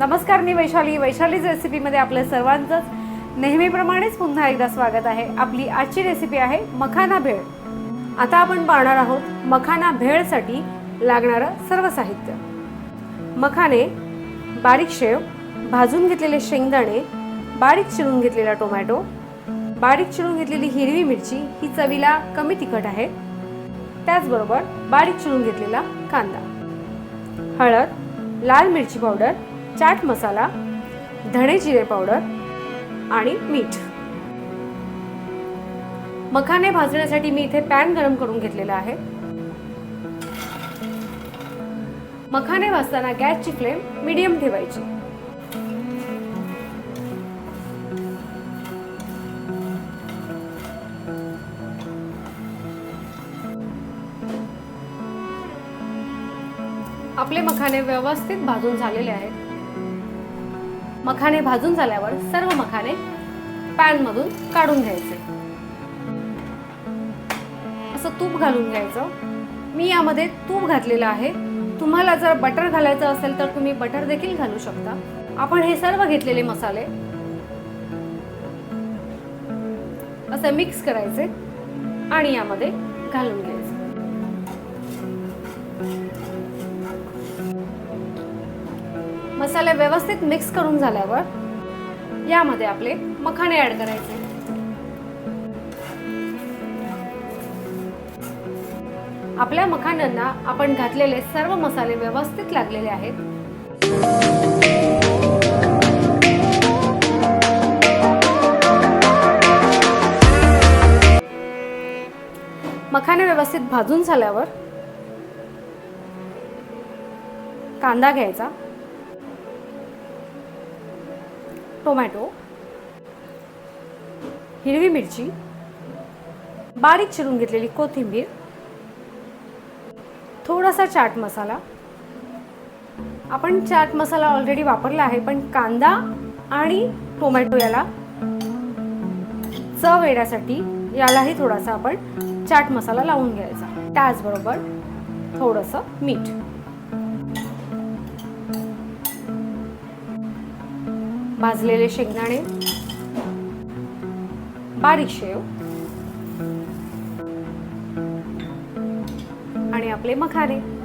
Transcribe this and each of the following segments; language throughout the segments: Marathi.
नमस्कार मी वैशाली. वैशालीज रेसिपीमध्ये आपलं सर्वांचंच नेहमीप्रमाणेच पुन्हा एकदा स्वागत आहे. आपली आजची रेसिपी आहे मखाना भेळ. आता आपण पाहणार आहोत मखाना भेळसाठी लागणारं सर्व साहित्य. मखाने बारीक शेव भाजून घेतलेले शेंगदाणे बारीक चिरून घेतलेला टोमॅटो बारीक चिरून घेतलेली हिरवी मिरची ही चवीला कमी तिखट आहे. त्याचबरोबर बारीक चिरून घेतलेला कांदा. हळद लाल मिरची पावडर चाट मसाला धणे जिरे पावडर आणि मीठ. मखाने भाजण्यासाठी मी इथे पॅन गरम करून घेतलेला आहे. मखाने भाजताना गॅसची फ्लेम मीडियम ठेवायची. आपले मखाने व्यवस्थित भाजून झालेले आहेत. मखाने भाजून झाल्यावर सर्व मखाने पॅनमधून काढून घ्यायचे. असं तूप घालून घ्यायचं. मी यामध्ये तूप घातलेलं आहे. तुम्हाला जर बटर घालायचं असेल तर तुम्ही बटर देखील घालू शकता. आपण हे सर्व घेतलेले मसाले असे मिक्स करायचे आणि यामध्ये घालून घ्यायचे. मसाले व्यवस्थित मिक्स करून झाल्यावर यामध्ये आपले मखाणे ऍड करायचे. आपल्या मखाण्यांना आपण घातलेले सर्व मसाले व्यवस्थित लागलेले आहेत. मखाने व्यवस्थित भाजून झाल्यावर कांदा घ्यायचा. टोमॅटो हिरवी मिरची बारीक चिरून घेतलेली कोथिंबीर थोडासा चाट मसाला. आपण चाट मसाला ऑलरेडी वापरला आहे पण कांदा आणि टोमॅटो याला चव येण्यासाठी यालाही थोडासा आपण चाट मसाला लावून घ्यायचा. त्याचबरोबर थोडंसं मीठ. भाजलेले शेंगदाणे. बारीक शेव. आणि आपले मखाने.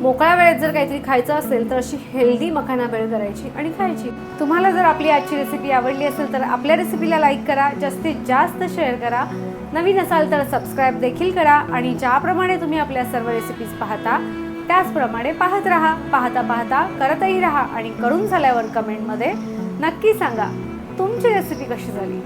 मोकळ्या वेळेत जर काहीतरी खायचं असेल तर अशी हेल्दी मखाना भेळ करायची आणि खायची. तुम्हाला जर आपली आजची रेसिपी आवडली असेल तर आपल्या रेसिपीला लाईक करा जास्तीत जास्त शेअर करा. नवीन असाल तर सबस्क्राईब देखील करा आणि ज्याप्रमाणे तुम्ही आपल्या सर्व रेसिपीज पाहता त्याचप्रमाणे पाहत राहा. पाहता पाहता करतही राहा आणि करून झाल्यावर कमेंटमध्ये नक्की सांगा तुमची रेसिपी कशी झाली?